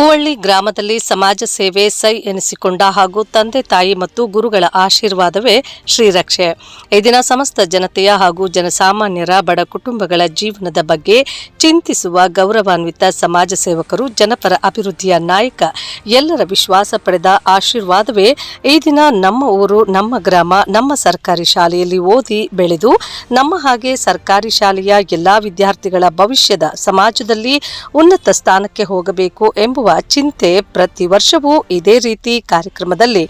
ಹೂವಳ್ಳಿ ಗ್ರಾಮದಲ್ಲಿ ಸಮಾಜ ಸೇವೆ ಸೈ ಎನಿಸಿಕೊಂಡ ಹಾಗೂ ತಂದೆ ತಾಯಿ ಮತ್ತು ಗುರುಗಳ ಆಶೀರ್ವಾದವೇ ಶ್ರೀರಕ್ಷೆ. ಈ ದಿನ ಸಮಸ್ತ ಜನತೆಯ ಹಾಗೂ ಜನಸಾಮಾನ್ಯರ ಬಡ ಕುಟುಂಬಗಳ ಜೀವನದ ಬಗ್ಗೆ ಚಿಂತಿಸುವ ಗೌರವಾನ್ವಿತ ಸಮಾಜ ಸೇವಕರು, ಜನಪರ ಅಭಿವೃದ್ಧಿಯ ನಾಯಕ, ಎಲ್ಲರ ವಿಶ್ವಾಸ ಪಡೆದ ಆಶೀರ್ವಾದವೇ ಈ ದಿನ ನಮ್ಮ ಊರು, ನಮ್ಮ ಗ್ರಾಮ, ನಮ್ಮ ಸರ್ಕಾರಿ ಶಾಲೆಯಲ್ಲಿ ಓದಿ ಬೆಳೆದು ನಮ್ಮ ಹಾಗೆ ಸರ್ಕಾರಿ ಶಾಲೆಯ ಎಲ್ಲಾ ವಿದ್ಯಾರ್ಥಿಗಳ ಭವಿಷ್ಯದ ಸಮಾಜದಲ್ಲಿ ಉನ್ನತ ಸ್ಥಾನಕ್ಕೆ ಹೋಗಬೇಕು ಎಂಬುವ ಚಿಂತೆ ಪ್ರತಿ ವರ್ಷವೂ ಇದೇ ರೀತಿ ಕಾರ್ಯಕ್ರಮದಲ್ಲಿ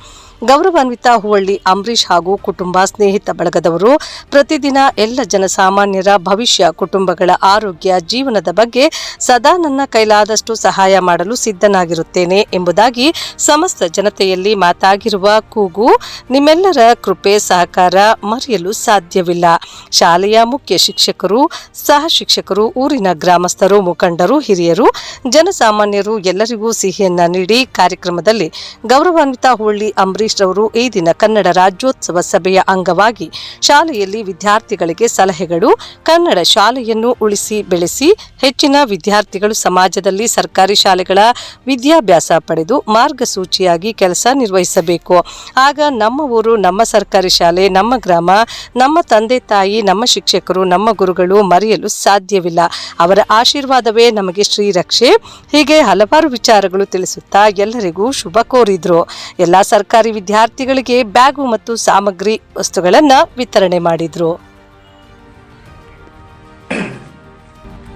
ಗೌರವಾನ್ವಿತ ಹುವಳ್ಳಿ ಅಂಬರೀಷ್ ಹಾಗೂ ಕುಟುಂಬ ಸ್ನೇಹಿತ ಬಳಗದವರು ಪ್ರತಿದಿನ ಎಲ್ಲ ಜನಸಾಮಾನ್ಯರ ಭವಿಷ್ಯ, ಕುಟುಂಬಗಳ ಆರೋಗ್ಯ, ಜೀವನದ ಬಗ್ಗೆ ಸದಾ ನನ್ನ ಕೈಲಾದಷ್ಟು ಸಹಾಯ ಮಾಡಲು ಸಿದ್ಧನಾಗಿರುತ್ತೇನೆ ಎಂಬುದಾಗಿ ಸಮಸ್ತ ಜನತೆಯಲ್ಲಿ ಮಾತಾಗಿರುವ ಕೂಗು, ನಿಮ್ಮೆಲ್ಲರ ಕೃಪೆ, ಸಹಕಾರ ಮರೆಯಲು ಸಾಧ್ಯವಿಲ್ಲ. ಶಾಲೆಯ ಮುಖ್ಯ ಶಿಕ್ಷಕರು, ಸಹ ಶಿಕ್ಷಕರು, ಊರಿನ ಗ್ರಾಮಸ್ಥರು, ಮುಖಂಡರು, ಹಿರಿಯರು, ಜನಸಾಮಾನ್ಯರು ಎಲ್ಲರಿಗೂ ಸಿಹಿಯನ್ನ ನೀಡಿ ಕಾರ್ಯಕ್ರಮದಲ್ಲಿ ಗೌರವಾನ್ವಿತ ಹುಳ್ಳಿ ಅಂಬರೀಶ್ ರವರು ಈ ದಿನ ಕನ್ನಡ ರಾಜ್ಯೋತ್ಸವ ಸಭೆಯ ಅಂಗವಾಗಿ ಶಾಲೆಯಲ್ಲಿ ವಿದ್ಯಾರ್ಥಿಗಳಿಗೆ ಸಲಹೆಗಳು, ಕನ್ನಡ ಶಾಲೆಯನ್ನು ಉಳಿಸಿ ಬೆಳೆಸಿ ಹೆಚ್ಚಿನ ವಿದ್ಯಾರ್ಥಿಗಳು ಸಮಾಜದಲ್ಲಿ ಸರ್ಕಾರಿ ಶಾಲೆಗಳ ವಿದ್ಯಾಭ್ಯಾಸ ಪಡೆದು ಮಾರ್ಗಸೂಚಿಯಾಗಿ ಕೆಲಸ ನಿರ್ವಹಿಸಬೇಕು. ಆಗ ನಮ್ಮ ಊರು, ನಮ್ಮ ಸರ್ಕಾರಿ ಶಾಲೆ, ನಮ್ಮ ಗ್ರಾಮ, ನಮ್ಮ ತಂದೆ ತಾಯಿ, ನಮ್ಮ ಶಿಕ್ಷಕರು, ನಮ್ಮ ಗುರುಗಳು ಮರೆಯಲು ಸಾಧ್ಯವಿಲ್ಲ. ಅವರ ಆಶೀರ್ವಾದವೇ ನಮಗೆ ಶ್ರೀರಕ್ಷೆ. ಹೀಗೆ ಹಲವಾರು ವಿಚಾರಗಳು ತಿಳಿಸುತ್ತಾ ಎಲ್ಲರಿಗೂ ಶುಭ ಕೋರಿದ್ರು. ಎಲ್ಲ ಸರ್ಕಾರಿ ವಿದ್ಯಾರ್ಥಿಗಳಿಗೆ ಬ್ಯಾಗು ಮತ್ತು ಸಾಮಗ್ರಿ ವಸ್ತುಗಳನ್ನು ವಿತರಣೆ ಮಾಡಿದ್ರು.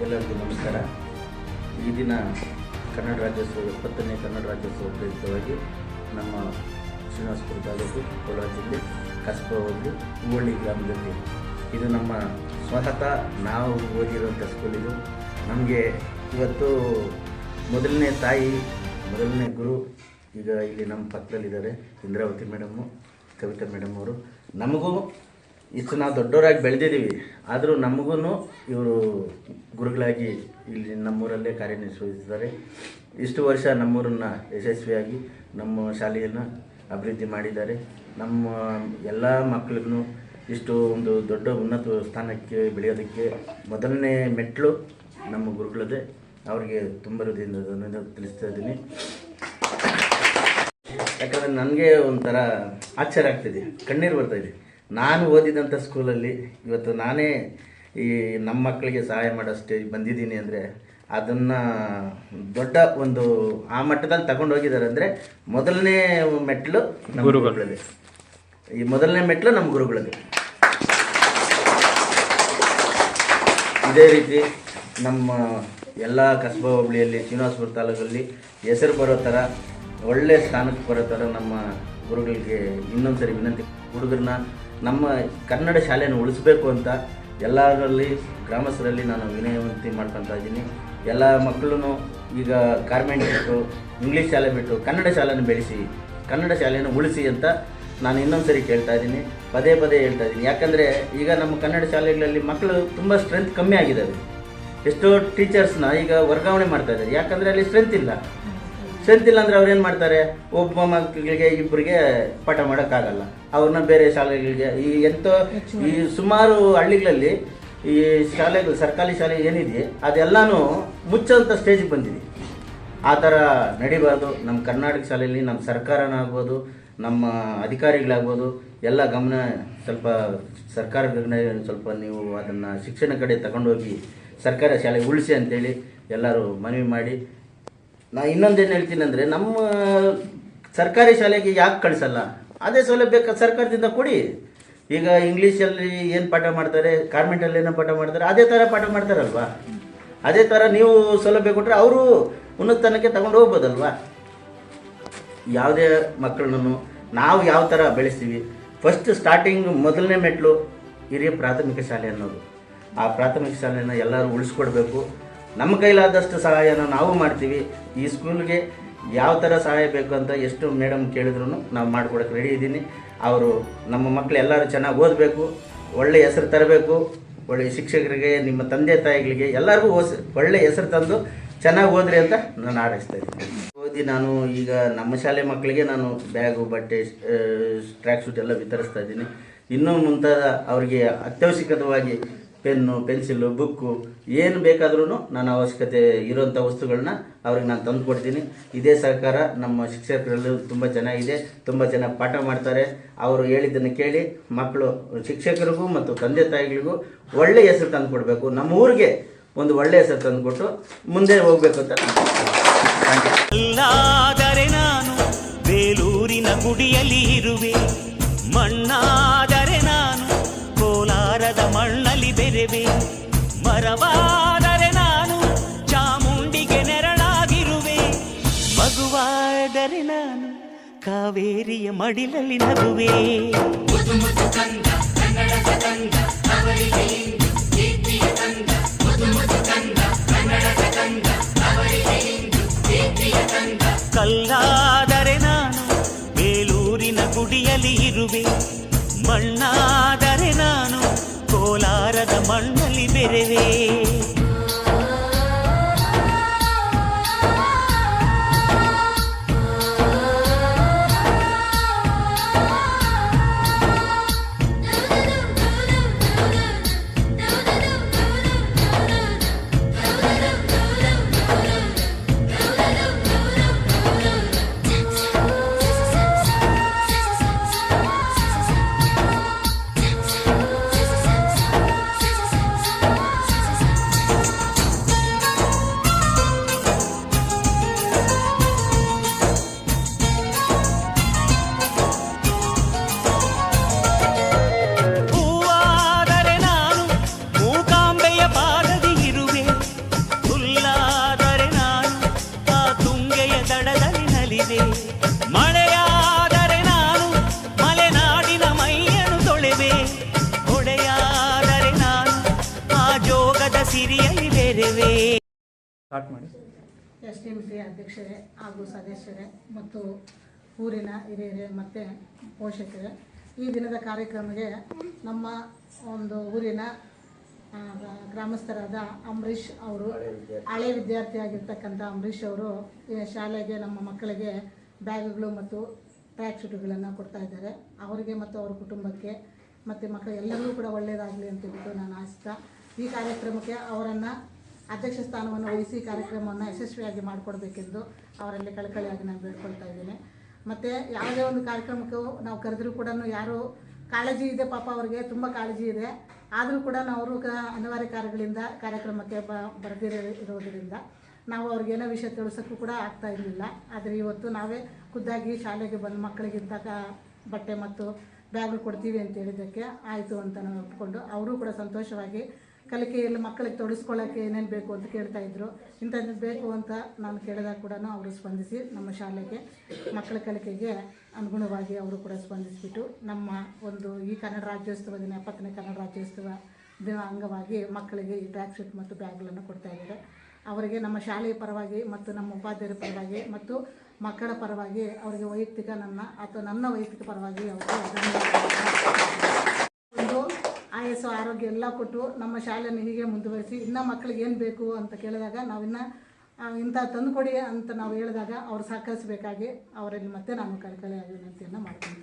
ಎಲ್ಲರಿಗೂ ನಮಸ್ಕಾರ. ಈ ದಿನ ಕನ್ನಡ ರಾಜ್ಯೋತ್ಸವ ಎಪ್ಪತ್ತನೇ ಕನ್ನಡ ರಾಜ್ಯೋತ್ಸವ ಪ್ರಯುಕ್ತವಾಗಿ ನಮ್ಮ ಶ್ರೀನಿವಾಸಪುರ ತಾಲೂಕು, ಕೋಲಾರ ಜಿಲ್ಲೆ ಕಸಬಾ ಹೋಗಿ ಗ್ರಾಮದಲ್ಲಿ ಇದು ನಮ್ಮ ಸ್ವತಃ ನಾವು ಓದಿರುವಂಥ ಸ್ಕೂಲ್ ಇದು. ನಮಗೆ ಇವತ್ತು ಮೊದಲನೇ ತಾಯಿ, ಮೊದಲನೇ ಗುರು ಈಗ ಇಲ್ಲಿ ನಮ್ಮ ಪಕ್ಕದಲ್ಲಿದ್ದಾರೆ ಇಂದ್ರಾವತಿ ಮೇಡಮ್ಮು ಕವಿತಾ ಮೇಡಮ್ ಅವರು. ನಮಗೂ ಇಷ್ಟು ನಾವು ದೊಡ್ಡವರಾಗಿ ಬೆಳೆದಿದ್ದೀವಿ. ಆದರೂ ನಮಗೂ ಇವರು ಗುರುಗಳಾಗಿ ಇಲ್ಲಿ ನಮ್ಮೂರಲ್ಲೇ ಕಾರ್ಯನಿರ್ವಹಿಸಿದ್ದಾರೆ. ಇಷ್ಟು ವರ್ಷ ನಮ್ಮೂರನ್ನು ಯಶಸ್ವಿಯಾಗಿ ನಮ್ಮ ಶಾಲೆಯನ್ನು ಅಭಿವೃದ್ಧಿ ಮಾಡಿದ್ದಾರೆ. ನಮ್ಮ ಎಲ್ಲ ಮಕ್ಕಳಿಗೂ ಇಷ್ಟು ಒಂದು ದೊಡ್ಡ ಉನ್ನತ ಸ್ಥಾನಕ್ಕೆ ಬೆಳೆಯೋದಕ್ಕೆ ಮೊದಲನೇ ಮೆಟ್ಟಲು ನಮ್ಮ ಗುರುಗಳದೇ ಅವರಿಗೆ ತುಂಬ ಹೃದಯದಿಂದ ತಿಳಿಸ್ತಾ ಇದ್ದೀನಿ. ಯಾಕಂದರೆ ನನಗೆ ಒಂಥರ ಆಶ್ಚರ್ಯ ಆಗ್ತಿದೆ. ಕಣ್ಣೀರು ಬರ್ತಾ ಇದೆ. ನಾನು ಓದಿದಂಥ ಸ್ಕೂಲಲ್ಲಿ ಇವತ್ತು ನಾನೇ ಈ ನಮ್ಮ ಮಕ್ಕಳಿಗೆ ಸಹಾಯ ಮಾಡೋ ಸ್ಟೇಜ್ ಬಂದಿದ್ದೀನಿ ಅಂದರೆ ಅದನ್ನು ದೊಡ್ಡ ಒಂದು ಆ ಮಟ್ಟದಲ್ಲಿ ತಗೊಂಡು ಹೋಗಿದ್ದಾರೆ ಅಂದರೆ ಮೊದಲನೇ ಮೆಟ್ಲು ನಮ್ಮ ಗುರುಗಳದ್ದು. ಈ ಮೊದಲನೇ ಮೆಟ್ಲು ನಮ್ಮ ಗುರುಗಳಲ್ಲಿ ಇದೇ ರೀತಿ ನಮ್ಮ ಎಲ್ಲ ಕಸಬಾ ಹೋಬಳಿಯಲ್ಲಿ ಶ್ರೀನಿವಾಸಪುರ ತಾಲೂಕಲ್ಲಿ ಹೆಸರು ಬರೋ ಥರ ಒಳ್ಳೆ ಸ್ಥಾನಕ್ಕೆ ಬರೋ ನಮ್ಮ ಗುರುಗಳಿಗೆ ಇನ್ನೊಂದು ಸರಿ ವಿನಂತಿ. ಹುಡುಗರನ್ನ ನಮ್ಮ ಕನ್ನಡ ಶಾಲೆಯನ್ನು ಉಳಿಸ್ಬೇಕು ಅಂತ ಎಲ್ಲರಲ್ಲಿ, ಗ್ರಾಮಸ್ಥರಲ್ಲಿ ನಾನು ವಿನಯವಂತಿ ಮಾಡ್ಕೊತಾ ಇದ್ದೀನಿ. ಎಲ್ಲ ಮಕ್ಕಳೂ ಈಗ ಕಾರ್ಮೆಂಟ್ ಬಿಟ್ಟು ಇಂಗ್ಲೀಷ್ ಶಾಲೆ ಬಿಟ್ಟು, ಕನ್ನಡ ಶಾಲೆಯನ್ನು ಬೆಳೆಸಿ, ಕನ್ನಡ ಶಾಲೆಯನ್ನು ಉಳಿಸಿ ಅಂತ ನಾನು ಇನ್ನೊಂದು ಸರಿ ಕೇಳ್ತಾ ಇದ್ದೀನಿ. ಪದೇ ಪದೇ ಹೇಳ್ತಾ ಇದ್ದೀನಿ. ಯಾಕಂದರೆ ಈಗ ನಮ್ಮ ಕನ್ನಡ ಶಾಲೆಗಳಲ್ಲಿ ಮಕ್ಕಳು ತುಂಬ ಸ್ಟ್ರೆಂತ್ ಕಮ್ಮಿ ಆಗಿದ್ದಾವೆ ಎಷ್ಟೋ ಟೀಚರ್ಸ್ನ ಈಗ ವರ್ಗಾವಣೆ ಮಾಡ್ತಾ ಇದ್ದಾರೆ. ಯಾಕಂದರೆ ಅಲ್ಲಿ ಸ್ಟ್ರೆಂತ್ ಇಲ್ಲ. ಸ್ಟ್ರೆಂತ್ ಅಂದರೆ ಅವ್ರು ಏನು ಮಾಡ್ತಾರೆ? ಒಬ್ಬ ಮಕ್ಕಳಿಗೆ ಇಬ್ಬರಿಗೆ ಪಾಠ ಮಾಡೋಕ್ಕಾಗಲ್ಲ. ಅವ್ರನ್ನ ಬೇರೆ ಶಾಲೆಗಳಿಗೆ ಈ ಎಂತೋ ಈ ಸುಮಾರು ಹಳ್ಳಿಗಳಲ್ಲಿ ಈ ಶಾಲೆಗಳು, ಸರ್ಕಾರಿ ಶಾಲೆ ಏನಿದೆ, ಅದೆಲ್ಲನೂ ಮುಚ್ಚೋಂಥ ಸ್ಟೇಜಿಗೆ ಬಂದಿದೆ. ಆ ಥರ ನಡಿಬಾರ್ದು. ನಮ್ಮ ಕರ್ನಾಟಕ ಶಾಲೆಯಲ್ಲಿ ನಮ್ಮ ಸರ್ಕಾರನ ಆಗ್ಬೋದು, ನಮ್ಮ ಅಧಿಕಾರಿಗಳಾಗ್ಬೋದು, ಎಲ್ಲ ಗಮನ ಸ್ವಲ್ಪ ಸರ್ಕಾರದ ಸ್ವಲ್ಪ ನೀವು ಅದನ್ನು ಶಿಕ್ಷಣ ಕಡೆ ತಗೊಂಡೋಗಿ ಸರ್ಕಾರಿ ಶಾಲೆ ಉಳಿಸಿ ಅಂತೇಳಿ ಎಲ್ಲರೂ ಮನವಿ ಮಾಡಿ ನಾ ಇನ್ನೊಂದೇನು ಹೇಳ್ತೀನಿ ಅಂದರೆ ನಮ್ಮ ಸರ್ಕಾರಿ ಶಾಲೆಗೆ ಯಾಕೆ ಕಳಿಸಲ್ಲ? ಅದೇ ಸೌಲಭ್ಯ ಸರ್ಕಾರದಿಂದ ಕೊಡಿ. ಈಗ ಇಂಗ್ಲೀಷಲ್ಲಿ ಏನು ಪಾಠ ಮಾಡ್ತಾರೆ ಕಾನ್ವೆಂಟಲ್ಲಿ ಏನೋ ಪಾಠ ಮಾಡ್ತಾರೆ, ಅದೇ ಥರ ಪಾಠ ಮಾಡ್ತಾರಲ್ವಾ? ಅದೇ ಥರ ನೀವು ಸೌಲಭ್ಯ ಕೊಟ್ಟರೆ ಅವರು ಉನ್ನತನಕ್ಕೆ ತಗೊಂಡು ಹೋಗ್ಬೋದಲ್ವಾ? ಯಾವುದೇ ಮಕ್ಕಳನ್ನು ನಾವು ಯಾವ ಥರ ಬೆಳೆಸ್ತೀವಿ? ಫಸ್ಟ್ ಸ್ಟಾರ್ಟಿಂಗ್ ಮೊದಲನೇ ಮೆಟ್ಲು ಹಿರಿಯ ಪ್ರಾಥಮಿಕ ಶಾಲೆ ಅನ್ನೋದು. ಆ ಪ್ರಾಥಮಿಕ ಶಾಲೆಯನ್ನು ಎಲ್ಲರೂ ಉಳಿಸ್ಕೊಡ್ಬೇಕು. ನಮ್ಮ ಕೈಲಾದಷ್ಟು ಸಹಾಯನ ನಾವು ಮಾಡ್ತೀವಿ. ಈ ಸ್ಕೂಲ್ಗೆ ಯಾವ ಥರ ಸಹಾಯ ಬೇಕು ಅಂತ ಎಷ್ಟು ಮೇಡಮ್ ಕೇಳಿದ್ರು ನಾವು ಮಾಡ್ಕೊಡಕ್ಕೆ ರೆಡಿ ಇದ್ದೀನಿ. ಅವರು ನಮ್ಮ ಮಕ್ಕಳು ಎಲ್ಲರೂ ಚೆನ್ನಾಗಿ ಓದಬೇಕು, ಒಳ್ಳೆ ಹೆಸರು ತರಬೇಕು ಒಳ್ಳೆಯ ಶಿಕ್ಷಕರಿಗೆ, ನಿಮ್ಮ ತಂದೆ ತಾಯಿಗಳಿಗೆ ಎಲ್ಲರಿಗೂ ಓಸ್, ಒಳ್ಳೆ ಹೆಸರು ತಂದು ಚೆನ್ನಾಗಿ ಓದ್ರಿ ಅಂತ ನಾನು ಆರೈಸ್ತಾ ಇದ್ದೀನಿ. ಓದಿ ನಾನು ಈಗ ನಮ್ಮ ಶಾಲೆ ಮಕ್ಕಳಿಗೆ ನಾನು ಬ್ಯಾಗು, ಬಟ್ಟೆ ಟ್ರ್ಯಾಕ್ ಶೂಟ್ ಎಲ್ಲ ವಿತರಿಸ್ತಾ ಇದ್ದೀನಿ. ಇನ್ನೂ ಮುಂತಾದ ಅವರಿಗೆ ಅತ್ಯವಶ್ಯಕವಾಗಿ ಪೆನ್ನು ಪೆನ್ಸಿಲ್ಲು ಬುಕ್ಕು, ಏನು ಬೇಕಾದ್ರೂ ನಾನು ಅವಶ್ಯಕತೆ ಇರೋಂಥ ವಸ್ತುಗಳನ್ನ ಅವ್ರಿಗೆ ನಾನು ತಂದು ಕೊಡ್ತೀನಿ. ಇದೇ ಸಹಕಾರ ನಮ್ಮ ಶಿಕ್ಷಕರಲ್ಲೂ ತುಂಬ ಚೆನ್ನಾಗಿದೆ ತುಂಬ ಜನ ಪಾಠ ಮಾಡ್ತಾರೆ. ಅವರು ಹೇಳಿದ್ದನ್ನು ಕೇಳಿ ಮಕ್ಕಳು, ಶಿಕ್ಷಕರಿಗೂ ಮತ್ತು ತಂದೆ ತಾಯಿಗಳಿಗೂ ಒಳ್ಳೆಯ ಹೆಸರು ತಂದು ಕೊಡಬೇಕು. ನಮ್ಮ ಊರಿಗೆ ಒಂದು ಒಳ್ಳೆಯ ಹೆಸರು ತಂದುಕೊಟ್ಟು ಮುಂದೆ ಹೋಗ್ಬೇಕು ಅಂತ ನಾನು ಇರುವೆ. ಮಣ್ಣಾದರೆ ಬೆರೆವೆ ಮರವಾದರೆ ನಾನು ಚಾಮುಂಡಿಗೆ ನೆರಳಾಗಿರುವೆ. ಮಗುವಾದರೆ ನಾನು ಕಾವೇರಿಯ ಮಡಿಲಲ್ಲಿ ನಗುವೆ. ಕಲ್ಲಾದರೆ ನಾನು ಬೇಲೂರಿನ ಗುಡಿಯಲ್ಲಿ ಇರುವೆ. மண்டலி பெறுவே. ಎಸ್ ಡಿ ಎಂ ಸಿ ಅಧ್ಯಕ್ಷರೇ ಹಾಗೂ ಸದಸ್ಯರೇ ಮತ್ತು ಊರಿನ ಹಿರಿಯರೇ ಮತ್ತು ಪೋಷಕರೇ ಈ ದಿನದ ಕಾರ್ಯಕ್ರಮಕ್ಕೆ ನಮ್ಮ ಒಂದು ಊರಿನ ಗ್ರಾಮಸ್ಥರಾದ ಅಂಬರೀಷ್ ಅವರು ಹಳೆ ವಿದ್ಯಾರ್ಥಿಯಾಗಿರ್ತಕ್ಕಂಥ ಅಂಬರೀಷ್ ಅವರು ಈ ಶಾಲೆಗೆ ನಮ್ಮ ಮಕ್ಕಳಿಗೆ ಬ್ಯಾಗ್ಗಳು ಮತ್ತು ಟ್ರ್ಯಾಕ್ ಶೂಟ್ಗಳನ್ನು ಕೊಡ್ತಾ ಇದ್ದಾರೆ. ಅವರಿಗೆ ಮತ್ತು ಅವರ ಕುಟುಂಬಕ್ಕೆ ಮತ್ತು ಮಕ್ಕಳು ಎಲ್ಲರಿಗೂ ಕೂಡ ಒಳ್ಳೆಯದಾಗಲಿ ಅಂತ ಹೇಳ್ಬಿಟ್ಟು ನಾನು ಆಶಿಸ್ತಾ ಈ ಕಾರ್ಯಕ್ರಮಕ್ಕೆ ಅವರನ್ನು ಅಧ್ಯಕ್ಷ ಸ್ಥಾನವನ್ನು ವಹಿಸಿ ಕಾರ್ಯಕ್ರಮವನ್ನು ಯಶಸ್ವಿಯಾಗಿ ಮಾಡಿಕೊಡ್ಬೇಕೆಂದು ಅವರಲ್ಲಿ ಕಳಕಳಿಯಾಗಿ ನಾನು ಬೇಡ್ಕೊಳ್ತಾ ಇದ್ದೇನೆ. ಮತ್ತು ಯಾವುದೇ ಒಂದು ಕಾರ್ಯಕ್ರಮಕ್ಕೂ ನಾವು ಕರೆದರೂ ಕೂಡ ಯಾರು ಕಾಳಜಿ ಇದೆ, ಪಾಪ ಅವರಿಗೆ ತುಂಬ ಕಾಳಜಿ ಇದೆ. ಆದರೂ ಕೂಡ ನಾವು ಅವರು ಕ- ಅನಿವಾರ್ಯ ಕಾರ್ಯಗಳಿಂದ ಕಾರ್ಯಕ್ರಮಕ್ಕೆ ಬ, ಬರದಿರೋ ಇರೋದರಿಂದ ನಾವು ಅವ್ರಿಗೇನೋ ವಿಷಯ ತಿಳಿಸೋಕ್ಕೂ ಕೂಡ ಆಗ್ತಾ ಇರಲಿಲ್ಲ. ಆದರೆ ಇವತ್ತು ನಾವೇ ಖುದ್ದಾಗಿ ಶಾಲೆಗೆ ಬಂದು ಮಕ್ಕಳಿಗಿಂತ ಬಟ್ಟೆ ಮತ್ತು ಬ್ಯಾಗ್ ಕೊಡ್ತೀವಿ ಅಂತ ಹೇಳಿದ್ದಕ್ಕೆ ಆಯಿತು ಅಂತ ನಾವು ಒಪ್ಕೊಂಡು ಅವರು ಕೂಡ ಸಂತೋಷವಾಗಿ ಕಲಿಕೆಯಲ್ಲಿ ಮಕ್ಕಳಿಗೆ ತೊಡಗಿಸ್ಕೊಳ್ಳೋಕ್ಕೆ ಏನೇನು ಬೇಕು ಅಂತ ಕೇಳ್ತಾ ಇದ್ರು. ಇಂಥದ್ದು ಬೇಕು ಅಂತ ನಾನು ಕೇಳಿದಾಗ ಕೂಡ ಅವರು ಸ್ಪಂದಿಸಿ ನಮ್ಮ ಶಾಲೆಗೆ, ಮಕ್ಕಳ ಕಲಿಕೆಗೆ ಅನುಗುಣವಾಗಿ ಅವರು ಕೂಡ ಸ್ಪಂದಿಸಿಬಿಟ್ಟು ನಮ್ಮ ಒಂದು ಈ ಕನ್ನಡ ರಾಜ್ಯೋತ್ಸವ ದಿನ, ಎಪ್ಪತ್ತನೇ ಕನ್ನಡ ರಾಜ್ಯೋತ್ಸವ ದಿನ ಅಂಗವಾಗಿ ಮಕ್ಕಳಿಗೆ ಈ ಬ್ಯಾಗ್ ಶೀಟ್ ಮತ್ತು ಬ್ಯಾಗ್ಗಳನ್ನು ಕೊಡ್ತಾ ಇದ್ದಾರೆ. ಅವರಿಗೆ ನಮ್ಮ ಶಾಲೆಯ ಪರವಾಗಿ ಮತ್ತು ನಮ್ಮ ಉಪಾಧ್ಯಾಯರ ಪರವಾಗಿ ಮತ್ತು ಮಕ್ಕಳ ಪರವಾಗಿ ಅವರಿಗೆ ವೈಯಕ್ತಿಕ ನನ್ನ ಅಥವಾ ನನ್ನ ವೈಯಕ್ತಿಕ ಪರವಾಗಿ ಅವರಿಗೆ ಆಯಸ್ಸು, ಆರೋಗ್ಯ ಎಲ್ಲ ಕೊಟ್ಟು ನಮ್ಮ ಶಾಲೆಯನ್ನು ಹೀಗೆ ಮುಂದುವರಿಸಿ ಇನ್ನು ಮಕ್ಕಳಿಗೆ ಏನು ಬೇಕು ಅಂತ ಕೇಳಿದಾಗ ನಾವಿನ್ನ ಇಂಥ ತಂದುಕೊಡಿ ಅಂತ ನಾವು ಹೇಳಿದಾಗ ಅವ್ರು ಸಹಕರಿಸಬೇಕಾಗಿ ಅವರಲ್ಲಿ ಮತ್ತೆ ನಾನು ಕಳಕಳಿಯಾಗಿ ವಿನಂತಿಯನ್ನು ಮಾಡ್ತೀನಿ.